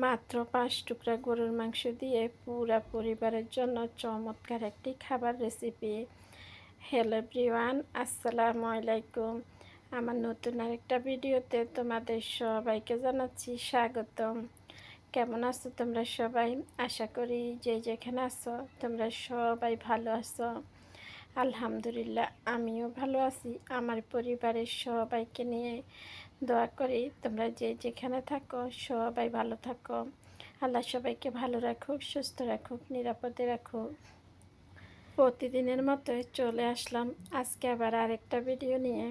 মাত্র পাঁচ টুকরা গরুর মাংস দিয়ে পুরা পরিবারের জন্য চমৎকার একটি খাবার রেসিপি হ্যালো এভরিওয়ান আসসালামু আলাইকুম। আমার নতুন আরেকটা ভিডিওতে তোমাদের সবাইকে জানাচ্ছি স্বাগতম। কেমন আছো তোমরা সবাই? আশা করি যে যেখানে আছো তোমরা সবাই ভালো আছো। আলহামদুলিল্লাহ, আমিও ভালো আছি। আমার পরিবারের সবাইকে নিয়ে দোয়া করি তোমরা যে যেখানে থাকো, সবাই ভালো থাকো। আল্লাহ সবাইকে ভালো রাখুক, সুস্থ রাখুক, নিরাপদে রাখুক। প্রতিদিনের মতোই চলে আসলাম আজকে আবার আরেকটা ভিডিও নিয়ে।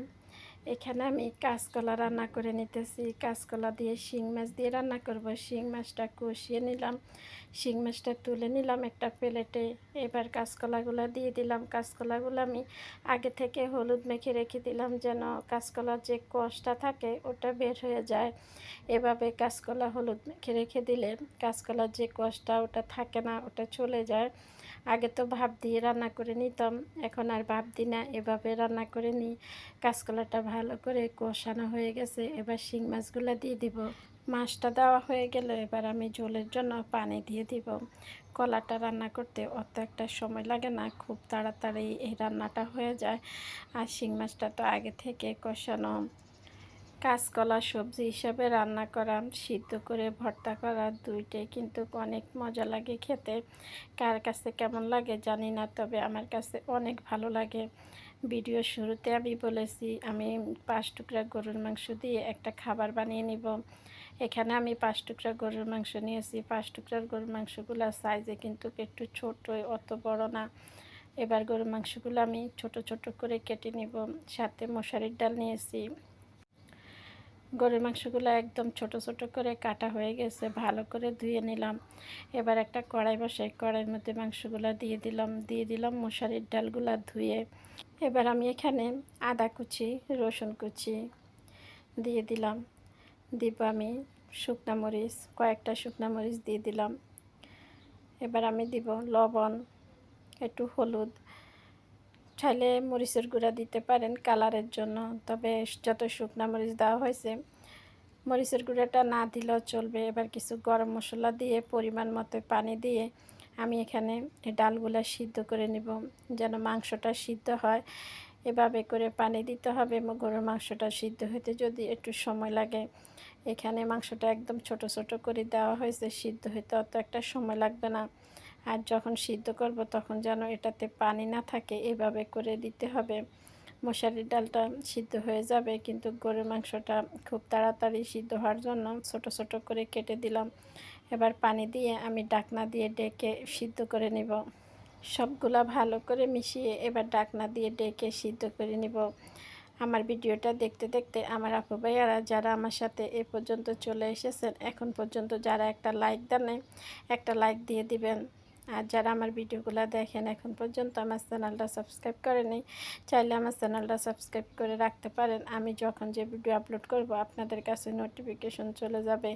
এখানে আমি কাঁচকলা রান্না করে নিতেছি। কাঁচকলা দিয়ে শিং মাছ দিয়ে রান্না করব। শিং মাছটা কষিয়ে নিলাম। শিং মাছটা তুলে নিলাম একটা প্লেটে। এবার কাঁচকলাগুলো দিয়ে দিলাম। কাঁচকলাগুলো আমি আগে থেকে হলুদ মেখে রেখে দিলাম যেন কাঁচকলার যে কষটা থাকে ওটা বের হয়ে যায়। এভাবে কাঁচকলা হলুদ মেখে রেখে দিলে কাঁচকলার যে কষটা ওটা থাকে না, ওটা চলে যায়। আগে তো ভাপ দিয়ে রান্না করে নিতাম, এখন আর ভাপ দিই না। এভাবে রান্না করে নিই। কাঁচকলাটা ভালো করে কষানো হয়ে গেছে, এবার শিং মাছগুলো দিয়ে দিব। মাছটা দেওয়া হয়ে গেল এবার আমি ঝোলের জন্য পানি দিয়ে দিব। কলাটা রান্না করতে অত একটা সময় লাগে না, খুব তাড়াতাড়ি এই রান্নাটা হয়ে যায়। আর শিং মাছটা তো আগে থেকে কষানো। কাঁচকলা সবজি হিসাবে রান্না করা, সিদ্ধ করে ভর্তা করা দুইটাই কিন্তু অনেক মজা লাগে খেতে। কার কাছে কেমন লাগে জানি না, তবে আমার কাছে অনেক ভালো লাগে। ভিডিও শুরুতে আমি বলেছি, আমি পাঁচ টুকরা গরুর মাংস দিয়ে একটা খাবার বানিয়ে নিব। এখানে আমি পাঁচ টুকরা গরুর মাংস নিয়েছি। পাঁচ টুকরার গরুর মাংসগুলো সাইজে কিন্তু একটু ছোট অত বড় না। এবার গরুর মাংসগুলো আমি ছোট ছোট করে কেটে নিব। সাথে মশারির ডাল নিয়েছি। গরুর মাংসগুলো একদম ছোট ছোট করে কাটা হয়ে গেছে, ভালো করে ধুয়ে নিলাম। এবার একটা কড়াই বসে, কড়াইয়ের মধ্যে মাংসগুলো দিয়ে দিলাম দিয়ে দিলাম মশারির ডালগুলো ধুয়ে। এবার আমি এখানে আদা কুচি, রসুন কুচি দিয়ে দিলাম। দিব আমি শুকনা মরিচ, কয়েকটা শুকনা মরিচ দিয়ে দিলাম। এবার আমি দিব লবণ, একটু হলুদ চাইলে মরিচের গুঁড়া দিতে পারেন কালারের জন্য, তবে যত শুকনা মরিচ দেওয়া হয়েছে, মরিচের গুঁড়াটা না দিলেও চলবে। এবার কিছু গরম মশলা দিয়ে, পরিমাণ মতো পানি দিয়ে আমি এখানে ডালগুলা সিদ্ধ করে নিব, যেন মাংসটা সিদ্ধ হয়। এভাবে করে পানি দিতে হবে গরুর মাংসটা সিদ্ধ হতে যদি একটু সময় লাগে। এখানে মাংসটা একদম ছোট ছোট করে দেওয়া হয়েছে, সিদ্ধ হতে অত একটা সময় লাগবে না। আর যখন সিদ্ধ করব তখন যেন এটাতে পানি না থাকে, এভাবে করে দিতে হবে। মশারির ডালটা সিদ্ধ হয়ে যাবে, কিন্তু গরুর মাংসটা খুব তাড়াতাড়ি সিদ্ধ হওয়ার জন্য ছোট ছোট করে কেটে দিলাম। এবার পানি দিয়ে আমি ডাকনা দিয়ে ডেকে সিদ্ধ করে নিব। সবগুলা ভালো করে মিশিয়ে এবার ডাকনা দিয়ে ডেকে সিদ্ধ করে নিব। আমার ভিডিওটা দেখতে দেখতে আমার আপু ভাইয়ারা যারা আমার সাথে এ পর্যন্ত চলে এসেছেন, এখন পর্যন্ত যারা একটা লাইক দেন একটা লাইক দিয়ে দিবেন। আর যারা আমার ভিডিওগুলো দেখেন এখন পর্যন্ত আমার চ্যানেলটা সাবস্ক্রাইব করেনি চাইলে আমার চ্যানেলটা সাবস্ক্রাইব করে রাখতে পারেন। আমি যখন যে ভিডিও আপলোড করব, আপনাদের কাছে নোটিফিকেশন চলে যাবে।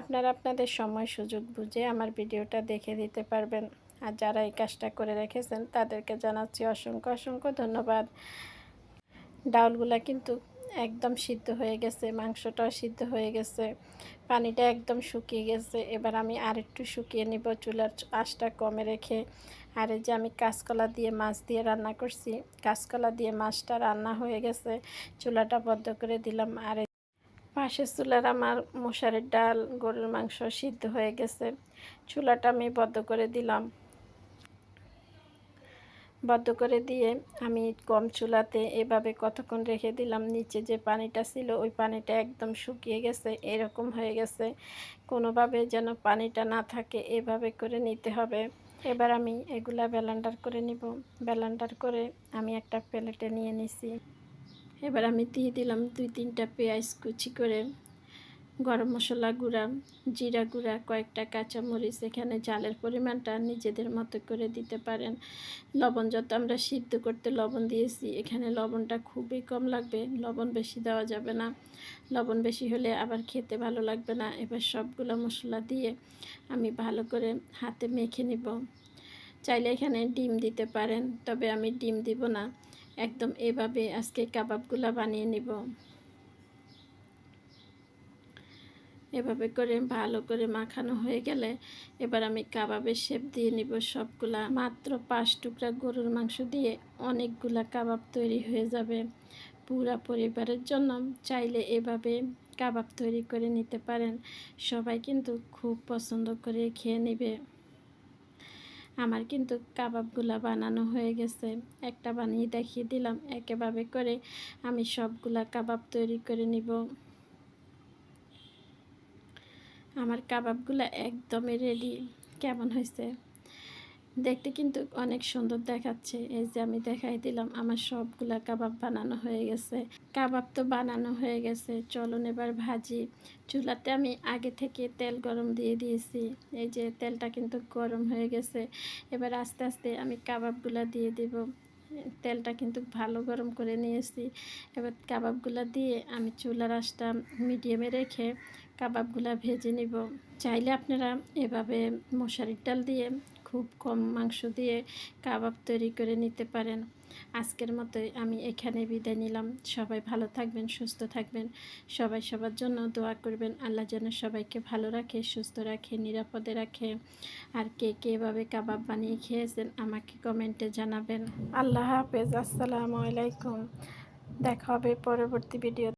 আপনারা আপনাদের সময় সুযোগ বুঝে আমার ভিডিওটা দেখে দিতে পারবেন। আর যারা এই কাজটা করে রেখেছেন, তাদেরকে জানাচ্ছি অসংখ্য অসংখ্য ধন্যবাদ। ডাউলগুলা কিন্তু একদম সিদ্ধ হয়ে গেছে, মাংসটাও সিদ্ধ হয়ে গেছে, পানিটা একদম শুকিয়ে গেছে। এবার আমি আর একটু শুকিয়ে নিব, চুলার আঁচটা কমে রেখে। আর এই যে আমি কাঁচকলা দিয়ে মাছ দিয়ে রান্না করছি, কাঁচকলা দিয়ে মাছটা রান্না হয়ে গেছে, চুলাটা বদ্ধ করে দিলাম। আর পাশের চুলার আমার মশারির ডাল, গরুর মাংস সিদ্ধ হয়ে গেছে, চুলাটা আমি বদ্ধ করে দিলাম। বদ্ধ করে দিয়ে আমি কম চুলাতে এভাবে কতক্ষণ রেখে দিলাম, নিচে যে পানিটা ছিল ওই পানিটা একদম শুকিয়ে গেছে, এরকম হয়ে গেছে। কোনোভাবে যেন পানিটা না থাকে, এভাবে করে নিতে হবে। এবার আমি এগুলা ব্যালান্ডার করে নিব। ব্যালান্ডার করে আমি একটা প্লেটে নিয়ে নিছি। এবার আমি দিয়ে দিলাম দুই তিনটা পেঁয়াজ কুচি করে গরম মশলা গুঁড়া, জিরা গুঁড়া, কয়েকটা কাঁচামরিচ, এখানে জালের পরিমাণটা নিজেদের মতো করে দিতে পারেন। লবণ যত আমরা সিদ্ধ করতে লবণ দিয়েছি, এখানে লবণটা খুবই কম লাগবে, লবণ বেশি দেওয়া যাবে না। লবণ বেশি হলে আবার খেতে ভালো লাগবে না। এবার সবগুলো মশলা দিয়ে আমি ভালো করে হাতে মেখে নিব। চাইলে এখানে ডিম দিতে পারেন, তবে আমি ডিম দিব না। একদম এভাবে আজকে কাবাবগুলো বানিয়ে নিব। এভাবে করে ভালো করে মাখানো হয়ে গেলে এবার আমি কাবাবের শেপ দিয়ে নিব সবগুলা। মাত্র পাঁচ টুকরা গরুর মাংস দিয়ে অনেকগুলা কাবাব তৈরি হয়ে যাবে। পুরা পরিবারের জন্য চাইলে এভাবে কাবাব তৈরি করে নিতে পারেন। সবাই কিন্তু খুব পছন্দ করে খেয়ে নেবে। আমার কিন্তু কাবাবগুলা বানানো হয়ে গেছে। একটা বানিয়ে দেখিয়ে দিলাম। একেভাবে করে আমি সবগুলা কাবাব তৈরি করে নিব। আমার কাবাবগুলো একদমই রেডি কেমন হয়েছে? দেখতে কিন্তু অনেক সুন্দর দেখাচ্ছে। এই যে আমি দেখাই দিলাম, আমার সবগুলা কাবাব বানানো হয়ে গেছে। কাবাব তো বানানো হয়ে গেছে। চলুন এবার ভাজি। চুলাতে আমি আগে থেকে তেল গরম দিয়ে দিয়েছি। এই যে তেলটা কিন্তু গরম হয়ে গেছে। এবার আস্তে আস্তে আমি কাবাবগুলা দিয়ে দিব। তেলটা কিন্তু ভালো গরম করে নিয়েছি। এবার কাবাবগুলা দিয়ে আমি চুলার আঁচটা মিডিয়ামে রেখে কাবাবগুলা ভেজে নিব। চাইলে আপনারা এভাবে মশারির ডাল দিয়ে, খুব কম মাংস দিয়ে কাবাব তৈরি করে নিতে পারেন। আজকের মতোই আমি এখানে বিদায় নিলাম। সবাই ভালো থাকবেন, সুস্থ থাকবেন। সবাই সবার জন্য দোয়া করবেন। আল্লাহ যেন সবাইকে ভালো রাখে, সুস্থ রাখে, নিরাপদে রাখে। আর কে কে এভাবে কাবাব বানিয়ে খেয়েছেন আমাকে কমেন্টে জানাবেন। আল্লাহ হাফেজ। আসসালামু আলাইকুম। দেখা হবে পরবর্তী ভিডিও